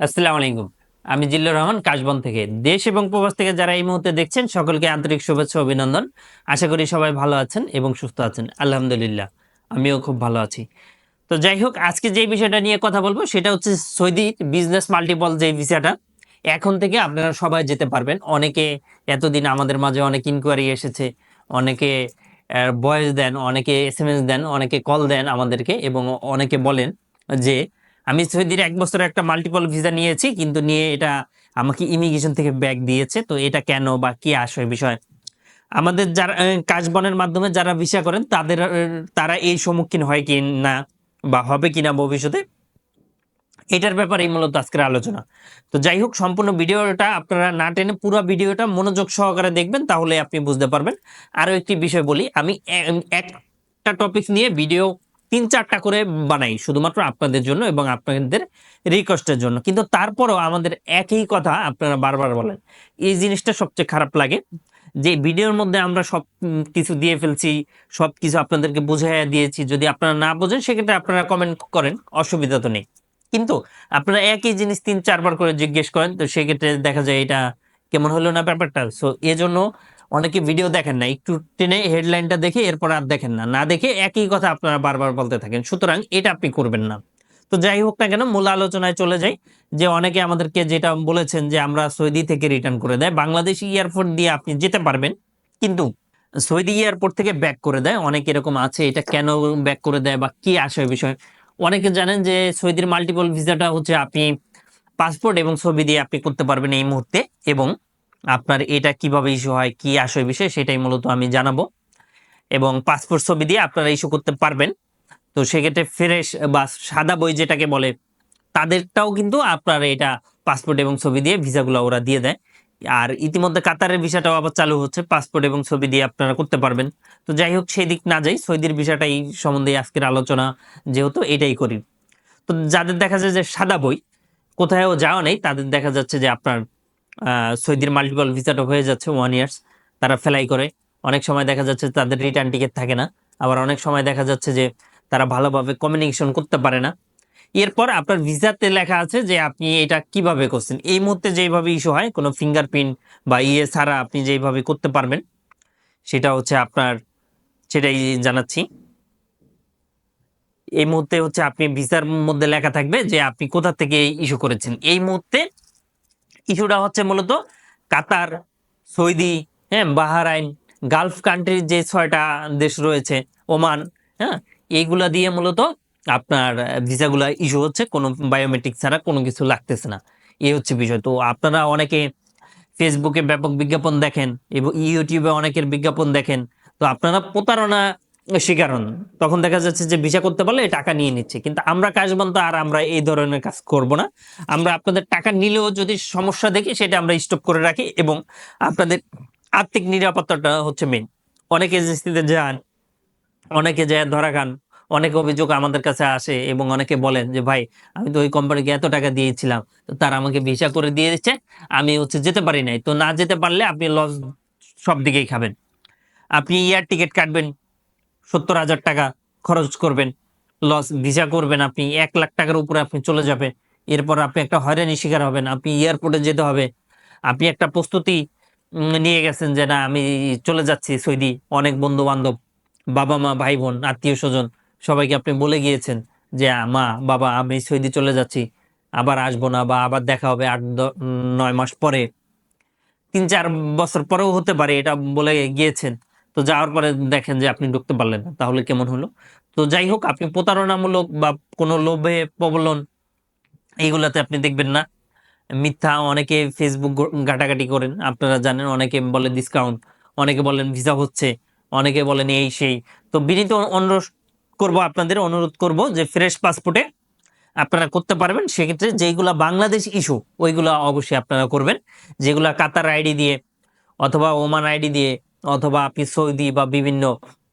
আসসালামু আলাইকুম। আমি জিল্লুর রহমান, কাশবন থেকে। দেশ এবং প্রবাস থেকে যারা এই মুহূর্তে দেখছেন, সকলকে আন্তরিক শুভেচ্ছা অভিনন্দন। আশা করি সবাই ভালো আছেন এবং সুস্থ আছেন। আলহামদুলিল্লাহ, আমিও খুব ভালো আছি। তো যাই হোক, আজকে যে বিষয়টা নিয়ে কথা বলব, সেটা হচ্ছে সৌদি বিজনেস মাল্টিপল যে ভিসাটা, এখন থেকে আপনারা সবাই যেতে পারবেন। অনেকে এতদিন আমাদের মাঝে অনেক ইনকোয়ারি এসেছে, অনেকে ভয়েস দেন, অনেকে এস দেন, অনেকে কল দেন আমাদেরকে এবং অনেকে বলেন যে আমি সৌদির এক বছর একটা মাল্টিপল ভিসা নিয়েছি, কিন্তু নিয়ে এটা আমাকে ইমিগ্রেশন থেকে ব্যাক দিয়েছে, তো এটা কেন বা কি আসে বিষয়? আমাদের যারা কাশবনের মাধ্যমে যারা ভিসা করেন, তাদের তারা এই সম্মুখীন হয় কি না বা হবে কিনা ভবিষ্যতে? এটার ব্যাপারে মূলত আজকের আলোচনা। তো যাই হোক, সম্পূর্ণ ভিডিওটা আপনারা না টেনে পুরো ভিডিওটা মনোযোগ সহকারে দেখবেন, তাহলে আপনি বুঝতে পারবেন। আরও একটি বিষয় বলি, আমি একটা টপিক নিয়ে ভিডিও তিন চারটা করে বানাই, শুধুমাত্র আপনাদের জন্য এবং আপনাদের রিকোয়েস্টের জন্য। কিন্তু তারপরও আমাদের একই কথা আপনারা বারবার বলেন, এই জিনিসটা সবচেয়ে খারাপ লাগে যে ভিডিওর মধ্যে আমরা সব কিছু দিয়ে ফেলছি, সব কিছু আপনাদেরকে বুঝাইয়া দিয়েছি, যদি আপনারা না বোঝেন সেক্ষেত্রে আপনারা কমেন্ট করেন, অসুবিধা তো নেই। কিন্তু আপনারা একই জিনিস তিন চারবার করে জিজ্ঞেস করেন, তো সেক্ষেত্রে দেখা যায় এটা কেমন হলো না ব্যাপারটা? সো এজন্য অনেকে ভিডিও দেখেন না, একটু টেনে হেডলাইনটা দেখে এরপর আর দেখেন না। না দেখে একই কথা আপনারা বারবার বলতে থাকেন। সুতরাং এটা আপনি করবেন না। তো যাই হোক না কেন, মূল আলোচনায় চলে যাই যে অনেকে আমাদেরকে যেটা বলেছেন যে আমরা সৌদি থেকে রিটার্ন করে দেয়, বাংলাদেশ এয়ারপোর্ট দিয়ে আপনি যেতে পারবেন, কিন্তু সৌদি এয়ারপোর্ট থেকে ব্যাক করে দেয়। অনেক এরকম আছে, এটা কেন ব্যাক করে দেয় বা কি আসে বিষয়। অনেকে জানেন যে সৌদির মাল্টিপল ভিসাটা হচ্ছে আপনি পাসপোর্ট এবং ছবি দিয়ে আপনি করতে পারবেন এই মুহূর্তে এবং আপনার এটা কীভাবে ইস্যু হয়, কি আসে বিষয় সেটাই মূলত আমি জানাব। এবং পাসপোর্ট ছবি দিয়ে আপনারা ইস্যু করতে পারবেন। তো সেক্ষেত্রে ফ্রেশ বা সাদা বই যেটাকে বলে, তাদেরটাও কিন্তু আপনার এটা পাসপোর্ট এবং ছবি দিয়ে ভিসাগুলো ওরা দিয়ে দেয়। আর ইতিমধ্যে কাতারের ভিসাটাও আবার চালু হচ্ছে পাসপোর্ট এবং ছবি দিয়ে আপনারা করতে পারবেন। তো যাই হোক সেই দিক না যাই, সৌদির এই সম্বন্ধে আজকের আলোচনা যেহেতু এটাই করি। তো যাদের দেখা যায় যে সাদা বই কোথাও যাওয়া নেই, তাদের দেখা যাচ্ছে যে আপনার সৌদির মাল্টিপল ভিসাটা হয়ে যাচ্ছে ওয়ান ইয়ার্স তারা ফেলাই করে। অনেক সময় দেখা যাচ্ছে তাদের রিটার্ন টিকিট থাকে না। আবার অনেক সময় দেখা যাচ্ছে যে তারা ভালোভাবে কমিউনিকেশন করতে পারে না। এরপর আপনার ভিসাতে লেখা আছে যে আপনি এটা কীভাবে করছেন। এই মুহূর্তে যেভাবে ইস্যু হয়, কোনো ফিঙ্গারপ্রিন্ট বা ইয়ে ছাড়া আপনি যেভাবে করতে পারবেন, সেটা হচ্ছে আপনার, সেটাই জানাচ্ছি। এই মুহূর্তে হচ্ছে আপনি ভিসার মধ্যে লেখা থাকবে যে আপনি কোথা থেকে ইস্যু করেছেন। এই মুহূর্তে ইস্যুটা হচ্ছে মূলত কাতার, সৌদি হ্যাঁ বাহারাইন, গালফ কান্ট্রির যে ছয়টা দেশ রয়েছে, ওমান হ্যাঁ এইগুলা দিয়ে মূলত আপনার ভিসাগুলা ইস্যু হচ্ছে, কোনো বায়োমেট্রিক ছাড়া কোনো কিছু লাগতেছে না। এই হচ্ছে বিষয়। তো আপনারা অনেকে ফেসবুকে ব্যাপক বিজ্ঞাপন দেখেন এবং ইউটিউবে অনেকের বিজ্ঞাপন দেখেন। তো আপনারা প্রতারণা হন তখন দেখা যাচ্ছে যে ভিসা করতে পারলে টাকা নিয়ে নিচ্ছে। কিন্তু আমরা কাজবন্ত আর আমরা এই ধরনের কাজ করব না। আমরা আপনাদের টাকা নিলেও যদি সমস্যা দেখি, সেটা আমরা স্টপ করে রাখি এবং আপনাদের আর্থিক নিরাপত্তাটা হচ্ছে মেন অনেক এজেন্সিতে যান, অনেকে যায় ধরা খান, অনেক অভিযোগ আমাদের কাছে আসে এবং অনেকে বলেন যে, ভাই, আমি তো ওই কোম্পানিকে এত টাকা দিয়েছিলাম, তো তারা আমাকে ভিসা করে দিয়ে দিচ্ছে, আমি হচ্ছে যেতে পারি নাই। তো না যেতে পারলে আপনি লস সব দিকেই খাবেন। আপনি এয়ার টিকিট কাটবেন সত্তর হাজার টাকা খরচ করবেন। লস ভিসা করবেন আপনি, এক লাখ টাকার উপরে আপনি চলে যাবে। এরপর আপনি একটা হয়রানি শিকার হবেন, আপনি এয়ারপোর্টে যেতে হবে। আপনি একটা প্রস্তুতি নিয়ে গেছেন যে না, আমি চলে যাচ্ছি সৌদি, অনেক বন্ধু বান্ধব বাবা মা, ভাই বোন, আত্মীয় স্বজন, সবাইকে আপনি বলে গিয়েছেন যে, মা, বাবা, আমি সৌদি চলে যাচ্ছি, আবার আসব না বা আবার দেখা হবে আট নয় মাস পরে। তিন চার বছর পরেও হতে পারে, এটা বলে গিয়েছেন। তো যাওয়ার পরে দেখেন যে আপনি ঢুকতে পারলেন না, তাহলে কেমন হলো? তো যাই হোক, আপনি প্রতারণামূলক বা কোনো লোভে প্রবলন এইগুলাতে আপনি দেখবেন না। মিথ্যা অনেকে ফেসবুক ঘাটাঘাটি করেন, আপনারা জানেন অনেকে বলে ডিসকাউন্ট অনেকে বলেন ভিসা হচ্ছে, অনেকে বলেন এই সেই। তো বিনীত অনুরোধ করব আপনাদের, অনুরোধ করব যে ফ্রেশ পাসপোর্টে আপনারা করতে পারবেন। সেক্ষেত্রে যেইগুলা বাংলাদেশ ইস্যু ওইগুলা অবশ্যই আপনারা করবেন। যেগুলা কাতার আইডি দিয়ে অথবা ওমান আইডি দিয়ে অথবা আপনি সৌদি বা বিভিন্ন,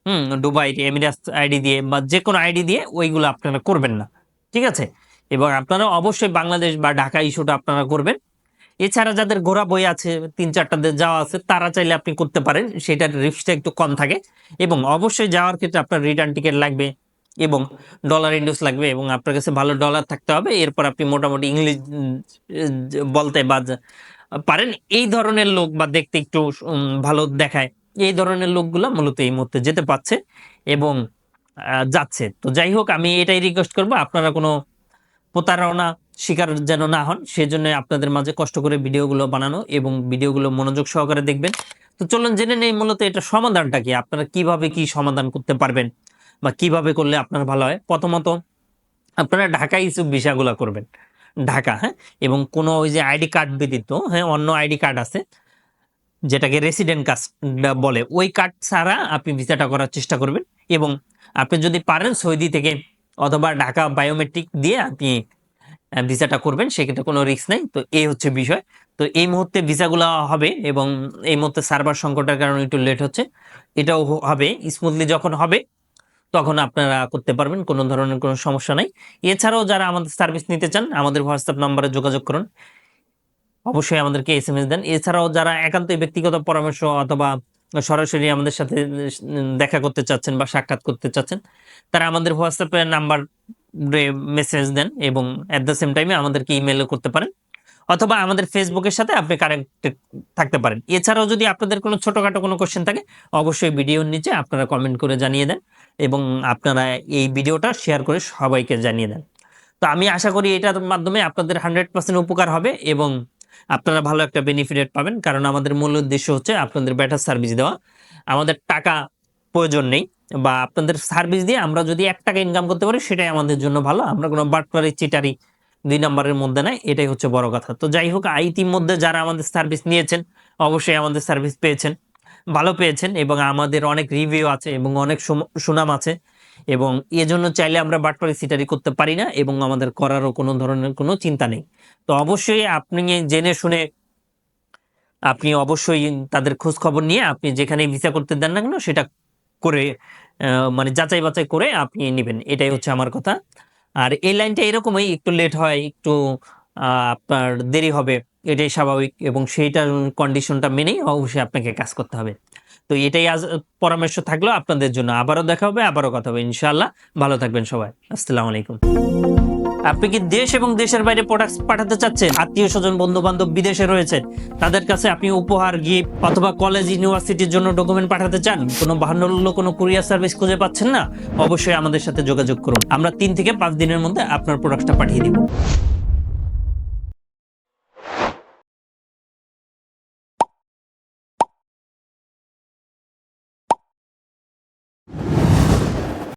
হুম দুবাই এমিরাস আইডি দিয়ে বা যে কোনো আইডি দিয়ে ওইগুলো আপনারা করবেন না। ঠিক আছে? এবং আপনারা অবশ্যই বাংলাদেশ বা ঢাকা ইস্যুটা আপনারা করবেন। এছাড়া যাদের ঘোরা বই আছে, তিন চারটা যাওয়া আছে, তারা চাইলে আপনি করতে পারেন, সেটার রিস্কটা একটু কম থাকে। এবং অবশ্যই যাওয়ার ক্ষেত্রে আপনার রিটার্ন টিকিট লাগবে এবং ডলার ইন্ডুস লাগবে এবং আপনার কাছে ভালো ডলার থাকতে হবে। এরপর আপনি মোটামুটি ইংলিশ বলতে বা পারেন। এই ধরনের লোক বা দেখতে একটু ভালো দেখায়। এই ধরনের লোকগুলো মূলত এই মুহূর্তে যেতে পারছে এবং যাচ্ছে। তো যাই হোক, আমি এটাই রিকোয়েস্ট করব, আপনারা কোনো প্রতারণা, শিকার যেন না হন, সেজন্য আপনাদের মাঝে কষ্ট করে ভিডিওগুলো বানানো এবং ভিডিওগুলো মনোযোগ সহকারে দেখবেন। তো চলুন জেনে নেই মূলত এটা সমাধানটা কি, আপনারা কীভাবে কি সমাধান করতে পারবেন বা কীভাবে করলে আপনার ভালো হয়? প্রথমত, আপনারা ঢাকা ইস্যু ভিসাগুলো করবেন। ঢাকা হ্যাঁ? এবং কোনো ওই যে আইডি কার্ড ব্যতীত হ্যাঁ অন্য আইডি কার্ড আছে, যেটাকে রেসিডেন্ট কার্ড বলে, ওই কার্ড ছাড়া আপনি ভিসাটা করার চেষ্টা করবেন। এবং আপনি যদি পারেন সৌদি থেকে অথবা ঢাকা বায়োমেট্রিক দিয়ে আপনি ভিসাটা করবেন, সেক্ষেত্রে কোনো রিস্ক নেই। তো এই হচ্ছে বিষয়। তো এই মুহূর্তে ভিসাগুলো হবে এবং এই মুহূর্তে সার্ভার সংকটের কারণে একটু লেট হচ্ছে। এটাও হবে স্মুথলি যখন হবে তখন আপনারা করতে পারবেন, কোনো ধরনের কোনো সমস্যা নাই। এছাড়াও যারা আমাদের সার্ভিস নিতে চান, আমাদের হোয়াটসঅ্যাপ নম্বরে যোগাযোগ করুন। অবশ্যই আমাদেরকে এস এম এস দেন। এছাড়াও যারা একান্তই ব্যক্তিগত পরামর্শ অথবা সরাসরি আমাদের সাথে দেখা করতে চাচ্ছেন বা সাক্ষাৎ করতে চাচ্ছেন, তারা আমাদের হোয়াটসঅ্যাপে নাম্বার মেসেজ দেন এবং অ্যাট দ্য সেম টাইমে আমাদেরকে ইমেলও করতে পারেন অথবা আমাদের ফেসবুকের সাথে আপনি কানেক্টেড থাকতে পারেন। এছাড়াও যদি আপনাদের কোনো ছোটোখাটো কোনো কোশ্চেন থাকে, অবশ্যই ভিডিওর নিচে আপনারা কমেন্ট করে জানিয়ে দেন। এবং আপনারা এই ভিডিওটা শেয়ার করে সবাইকে জানিয়ে দেন। তো আমি আশা করি এটার মাধ্যমে আপনাদের হান্ড্রেড পার্সেন্ট উপকার হবে এবং আপনারা ভালো একটা বেনিফিট পাবেন। কারণ আমাদের মূল উদ্দেশ্য হচ্ছে আপনাদের বেটার সার্ভিস দেওয়া। আমাদের টাকা প্রয়োজন নেই বা আপনাদের সার্ভিস দিয়ে আমরা যদি এক টাকা ইনকাম করতে পারি, সেটাই আমাদের জন্য ভালো। আমরা কোনো বাটপারি, চিটারি দুই নম্বরের মধ্যে নাই, এটাই হচ্ছে বড় কথা। তো যাই হোক ইতিমধ্যে যারা আমাদের সার্ভিস নিয়েছেন, অবশ্যই আমাদের সার্ভিস পেয়েছেন। ভালো পেয়েছেন এবং আমাদের অনেক রিভিউ আছে এবং অনেক সুনাম আছে এবং এজন্য চাইলে আমরা বাটপারি সিটারি করতে পারি না এবং আমাদের করারও কোনো ধরনের কোনো চিন্তা নেই। তো অবশ্যই আপনি জেনে শুনে আপনি অবশ্যই তাদের খোঁজ খবর নিয়ে আপনি যেখানে ভিসা করতে দেন না কেন সেটা করে মানে যাচাই বাছাই করে আপনি নেবেন। এটাই হচ্ছে আমার কথা। আর এই লাইনটা এরকমই, একটু লেট হয়, একটু আপনার দেরি হবে, এটাই স্বাভাবিক এবং সেইটার কন্ডিশনটা মেনেই অবশ্যই আপনাকে কাজ করতে হবে। তো এটাই আজ পরামর্শ থাকল আপনাদের জন্য। আবারও দেখা হবে, আবারও কথা হবে। ইনশাআল্লাহ ভালো থাকবেন সবাই। আসসালামু আলাইকুম। আপনি কি দেশ এবং দেশের বাইরে প্রোডাক্ট পাঠাতে চাচ্ছেন? আত্মীয় স্বজন বন্ধু বান্ধব বিদেশে রয়েছেন তাদের কাছে আপনি উপহার গিফট অথবা কলেজ ইউনিভার্সিটির জন্য ডকুমেন্ট পাঠাতে চান? কোনো বাহান্ন কোনো কুরিয়ার সার্ভিস খুঁজে পাচ্ছেন না? অবশ্যই আমাদের সাথে যোগাযোগ করুন। আমরা তিন থেকে পাঁচ দিনের মধ্যে আপনার প্রোডাক্টটা পাঠিয়ে দিব।